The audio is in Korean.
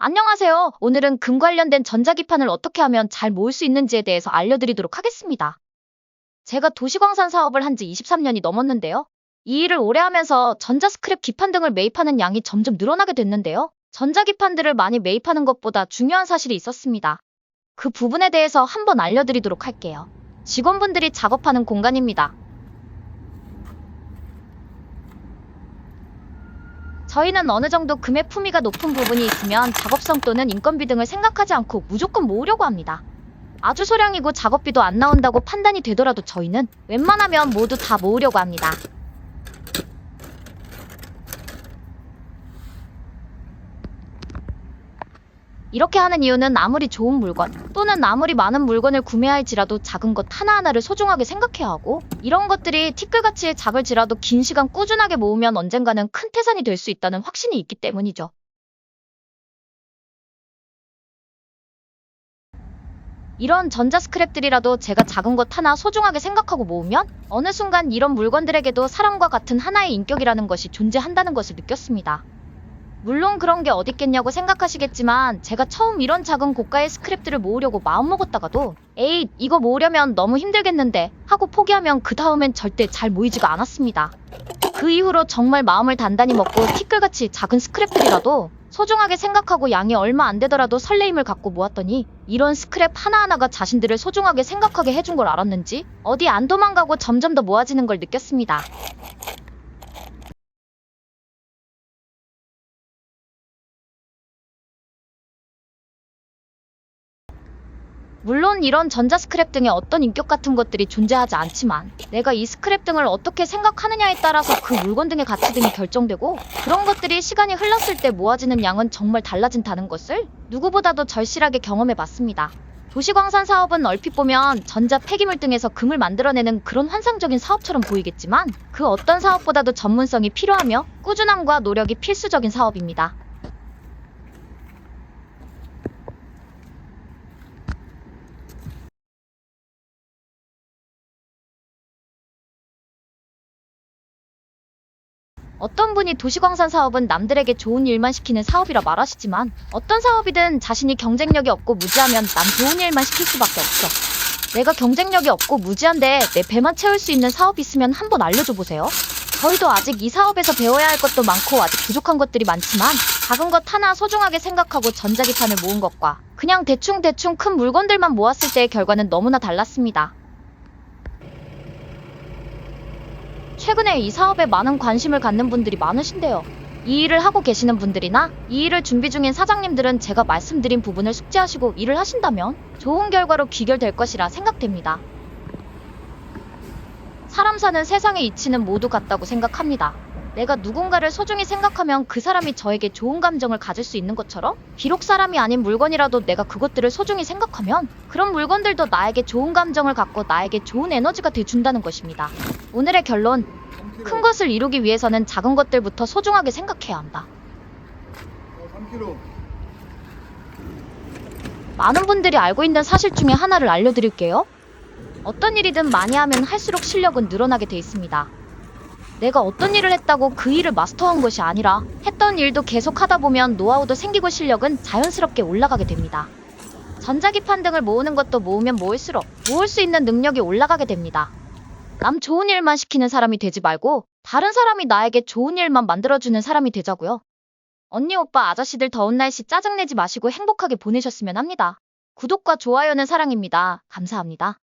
안녕하세요. 오늘은 금 관련된 전자기판을 어떻게 하면 잘 모을 수 있는지에 대해서 알려드리도록 하겠습니다. 제가 도시광산 사업을 한 지 23년이 넘었는데요. 이 일을 오래 하면서 전자 스크랩 기판 등을 매입하는 양이 점점 늘어나게 됐는데요. 전자기판들을 많이 매입하는 것보다 중요한 사실이 있었습니다. 그 부분에 대해서 한번 알려드리도록 할게요. 직원분들이 작업하는 공간입니다. 저희는 어느 정도 금의 품위가 높은 부분이 있으면 작업성 또는 인건비 등을 생각하지 않고 무조건 모으려고 합니다. 아주 소량이고 작업비도 안 나온다고 판단이 되더라도 저희는 웬만하면 모두 다 모으려고 합니다. 이렇게 하는 이유는 아무리 좋은 물건 또는 아무리 많은 물건을 구매할지라도 작은 것 하나하나를 소중하게 생각해야 하고 이런 것들이 티끌같이 작을지라도 긴 시간 꾸준하게 모으면 언젠가는 큰 태산이 될 수 있다는 확신이 있기 때문이죠. 이런 전자 스크랩들이라도 제가 작은 것 하나 소중하게 생각하고 모으면 어느 순간 이런 물건들에게도 사람과 같은 하나의 인격이라는 것이 존재한다는 것을 느꼈습니다. 물론 그런 게 어딨겠냐고 생각하시겠지만 제가 처음 이런 작은 고가의 스크랩들을 모으려고 마음먹었다가도 에이 이거 모으려면 너무 힘들겠는데 하고 포기하면 그 다음엔 절대 잘 모이지가 않았습니다. 그 이후로 정말 마음을 단단히 먹고 티끌같이 작은 스크랩들이라도 소중하게 생각하고 양이 얼마 안 되더라도 설레임을 갖고 모았더니 이런 스크랩 하나하나가 자신들을 소중하게 생각하게 해준 걸 알았는지 어디 안 도망가고 점점 더 모아지는 걸 느꼈습니다. 물론 이런 전자 스크랩 등의 어떤 인격 같은 것들이 존재하지 않지만 내가 이 스크랩 등을 어떻게 생각하느냐에 따라서 그 물건 등의 가치 등이 결정되고 그런 것들이 시간이 흘렀을 때 모아지는 양은 정말 달라진다는 것을 누구보다도 절실하게 경험해 봤습니다. 도시광산 사업은 얼핏 보면 전자 폐기물 등에서 금을 만들어내는 그런 환상적인 사업처럼 보이겠지만 그 어떤 사업보다도 전문성이 필요하며 꾸준함과 노력이 필수적인 사업입니다. 어떤 분이 도시광산 사업은 남들에게 좋은 일만 시키는 사업이라 말하시지만 어떤 사업이든 자신이 경쟁력이 없고 무지하면 남 좋은 일만 시킬 수밖에 없어. 내가 경쟁력이 없고 무지한데 내 배만 채울 수 있는 사업이 있으면 한번 알려줘 보세요. 저희도 아직 이 사업에서 배워야 할 것도 많고 아직 부족한 것들이 많지만 작은 것 하나 소중하게 생각하고 전자기판을 모은 것과 그냥 대충대충 큰 물건들만 모았을 때의 결과는 너무나 달랐습니다. 최근에 이 사업에 많은 관심을 갖는 분들이 많으신데요. 이 일을 하고 계시는 분들이나 이 일을 준비 중인 사장님들은 제가 말씀드린 부분을 숙지하시고 일을 하신다면 좋은 결과로 귀결될 것이라 생각됩니다. 사람 사는 세상의 이치는 모두 같다고 생각합니다. 내가 누군가를 소중히 생각하면 그 사람이 저에게 좋은 감정을 가질 수 있는 것처럼 비록 사람이 아닌 물건이라도 내가 그것들을 소중히 생각하면 그런 물건들도 나에게 좋은 감정을 갖고 나에게 좋은 에너지가 돼준다는 것입니다. 오늘의 결론 큰 것을 이루기 위해서는 작은 것들부터 소중하게 생각해야 한다. 어, 3kg. 많은 분들이 알고 있는 사실 중에 하나를 알려드릴게요. 어떤 일이든 많이 하면 할수록 실력은 늘어나게 돼 있습니다. 내가 어떤 일을 했다고 그 일을 마스터한 것이 아니라 했던 일도 계속 하다 보면 노하우도 생기고 실력은 자연스럽게 올라가게 됩니다. 전자기판 등을 모으는 것도 모으면 모을수록 모을 수 있는 능력이 올라가게 됩니다. 남 좋은 일만 시키는 사람이 되지 말고 다른 사람이 나에게 좋은 일만 만들어주는 사람이 되자고요. 언니 오빠 아저씨들 더운 날씨 짜증내지 마시고 행복하게 보내셨으면 합니다. 구독과 좋아요는 사랑입니다. 감사합니다.